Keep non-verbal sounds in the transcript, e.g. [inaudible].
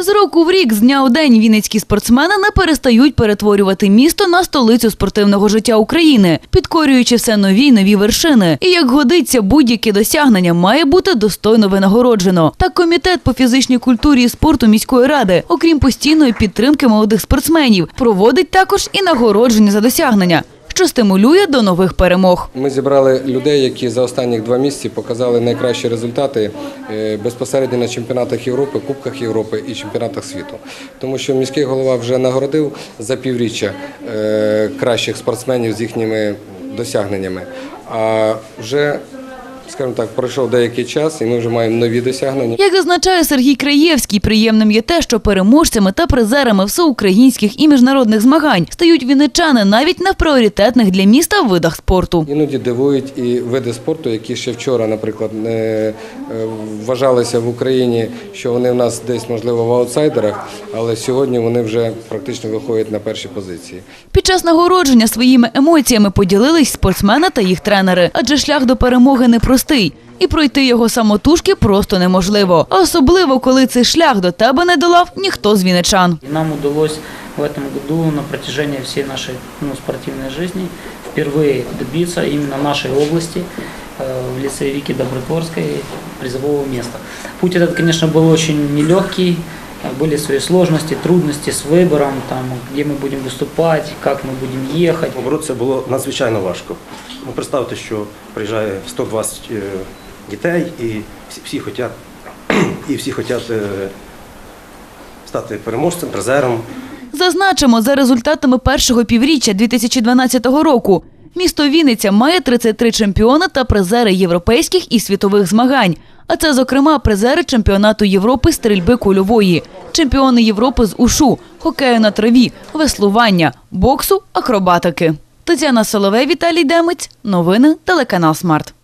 З року в рік, з дня у день, вінницькі спортсмени не перестають перетворювати місто на столицю спортивного життя України, підкорюючи все нові й нові вершини. І як годиться, будь-які досягнення має бути достойно винагороджено. Так комітет по фізичній культурі і спорту міської ради, окрім постійної підтримки молодих спортсменів, проводить також і нагородження за досягнення, що стимулює до нових перемог. Ми зібрали людей, які за останні два місяці показали найкращі результати е, безпосередньо на чемпіонатах Європи, Кубках Європи і чемпіонатах світу. Тому що міський голова вже нагородив за півріччя е, кращих спортсменів з їхніми досягненнями. А вже, скажімо так, пройшов деякий час, і ми вже маємо нові досягнення. Як зазначає Сергій Краєвський, приємним є те, що переможцями та призерами всеукраїнських і міжнародних змагань стають вінничани навіть не в пріоритетних для міста видах спорту. Іноді дивують і види спорту, які ще вчора, наприклад, не е, вважалися в Україні, що вони в нас десь можливо в аутсайдерах, але сьогодні вони вже практично виходять на перші позиції. Під час нагородження своїми емоціями поділились спортсмени та їх тренери, адже шлях до перемоги непростий. І пройти його самотужки просто неможливо. А особливо, коли цей шлях до тебе не долав ніхто з вінничан. И нам удалось в этом году на протяжении всей нашей ну, спортивной жизни впервые добиться именно нашей области э, в лице Вики Добротворской призового места. Путь этот, конечно, был очень нелегкий, э, были свои сложности, трудности с выбором, там, где мы будем выступать, как мы будем ехать. Боротися було надзвичайно важко. Ну, представте, що приїжджає 120 е, дітей і всі, всі хочуть, [clears throat] і всі хочуть е, стати переможцем, призером. Зазначимо, за результатами першого півріччя 2012 року місто Вінниця має 33 чемпіони та призери європейських і світових змагань. А це, зокрема, призери чемпіонату Європи стрільби кульової, чемпіони Європи з ушу, хокею на траві, веслування, боксу, акробатики. Тетяна Соловей, Віталій Демець. Новини телеканал Смарт.